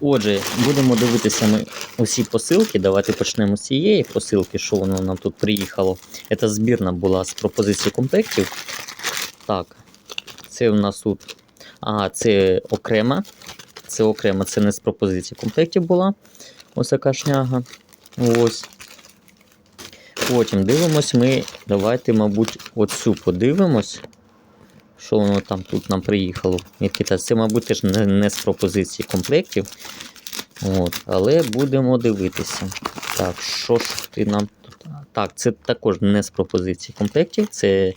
Отже, будемо дивитися ми усі посилки. Давайте почнемо з цієї посилки, що воно нам тут приїхало. Це збірна була з пропозиції комплектів. Так, це у нас тут. Ага, це окрема. Це окремо, це не з пропозиції комплектів була. Ось така шняга. Ось. Потім дивимось ми. Давайте, мабуть, оцю подивимось. Що воно там тут нам приїхало? Це, мабуть, теж не, не з пропозиції комплектів. От, але будемо дивитися. Так, що ж ти нам тут? Так, це також не з пропозиції комплектів. Це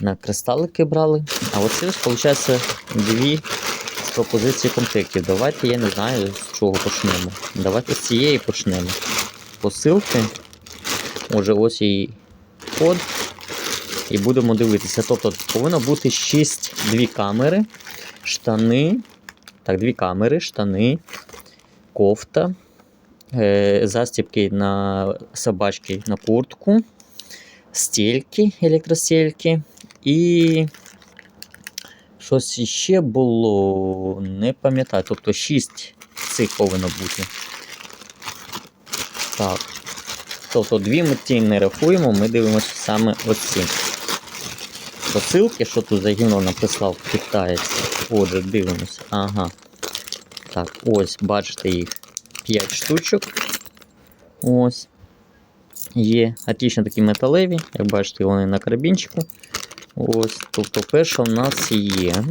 на кристалики брали. А оце ось, виходить, дві з пропозиції комплектів. Давайте, я не знаю, з чого почнемо. Давайте з цієї почнемо. Посилки. Отже, ось і код. І будемо дивитися. Тобто повинно бути 6 дві камери, штани. Так, дві камери, штани, кофта, е, застібки на собачки на куртку, стільки, електростільки і. Щось іще було, не пам'ятаю. Тобто 6 цих повинно бути. Так. Тобто дві ми ті не рахуємо, ми дивимося саме оці посилки, що тут загинуло, написав китаєць. Отже, дивимося. Ага. Так, ось, бачите їх 5 штучок. Ось. Є отлично такі металеві, як бачите, вони на карабінчику. Ось. Тобто перша в нас є.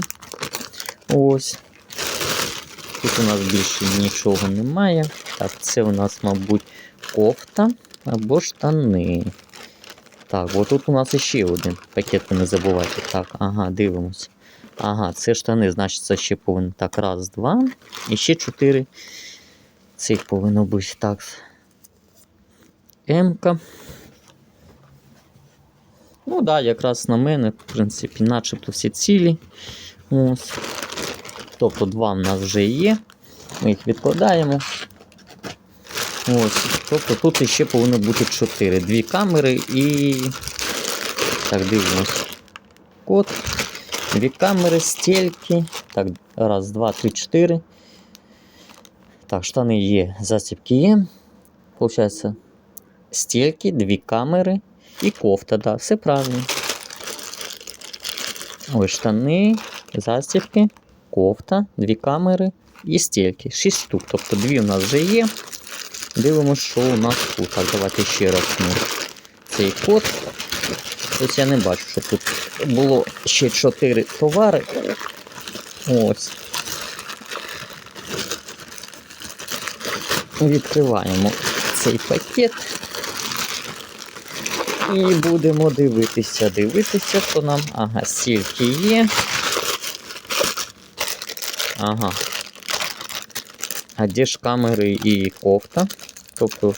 Ось. Тут у нас більше нічого немає. Так, це у нас, мабуть, кофта або штани. Так, от тут у нас ще один пакет, не забувайте. Так, ага, дивимось. Ага, це штани, значить, це ще повинно. Так, раз, два. І ще чотири. Цих повинно бути. Так. М-ка. Ну так, да, якраз на мене, в принципі, начебто всі цілі. Ось. Тобто два в нас вже є. Ми їх відкладаємо. Ось. Тобто тут ще повинно бути 4. Дві камери і. Так, дивимось. Код. Дві камери, стільки. Так, раз, два, три, чотири. Так, штани є, застібки є. Получається, стільки, дві камери і кофта, да, все правильно. Ось штани, застібки, кофта, дві камери і стільки. Шість штук. Тобто дві у нас вже є. Дивимося, що у нас тут. Так, давайте ще раз цей код. Ось я не бачу, що тут було ще 4 товари. Ось. Відкриваємо цей пакет. І будемо дивитися, дивитися, що нам. Ага, стільки є. Ага. А де ж камери і кофта? Тобто,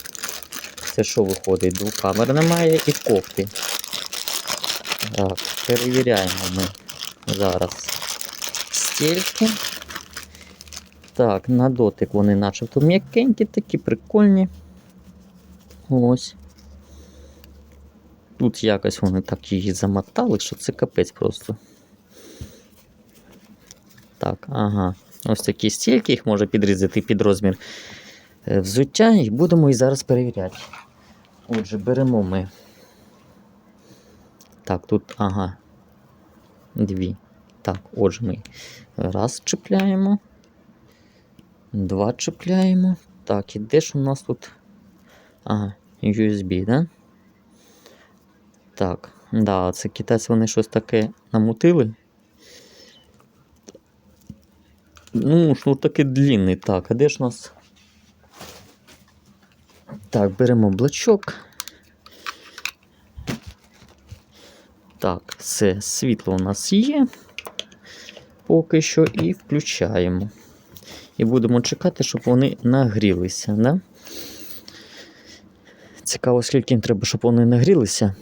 це що виходить? Двох камер немає і кофти. Так, перевіряємо ми зараз стільки. Так, на дотик вони начебто м'якенькі, такі прикольні. Ось. Тут якось вони так її замотали, що це капець просто. Так, ага. Ось такі стільки, їх може підрізати під розмір е, взуття, і будемо і зараз перевіряти. Отже, беремо ми. Так, тут, ага. Дві. Так, отже, ми раз чіпляємо. Два чіпляємо. Так, і де ж у нас тут? Ага, USB, да? Так, да, це китайці вони щось таке намутили. Ну, шнур такий длинний. Так, а де ж у нас? Так, беремо блочок. Так, все, світло у нас є. Поки що і включаємо. І будемо чекати, щоб вони нагрілися. Да? Цікаво, скільки їм треба, щоб вони нагрілися.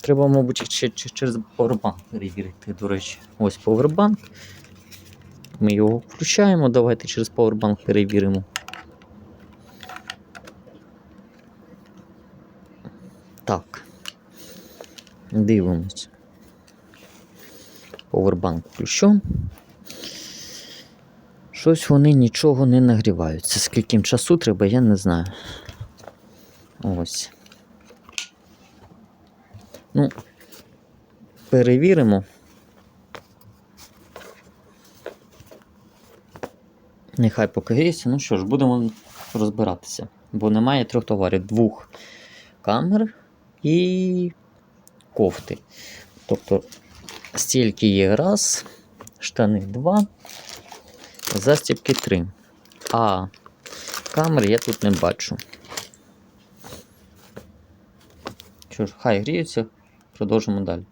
Треба, мабуть, ще через повербанк перевірити, до речі. Ось повербанк. Ми його включаємо. Давайте через Powerbank перевіримо. Так. Дивимось. Powerbank включу. Щось вони нічого не нагріваються. Скільки їм часу треба, я не знаю. Ось. Ну, перевіримо. Нехай поки гріється. Ну що ж, будемо розбиратися. Бо немає трьох товарів: двох камер і кофти. Тобто стільки є раз, штани два, застібки три. А камер я тут не бачу. Що ж, хай гріються, продовжимо далі.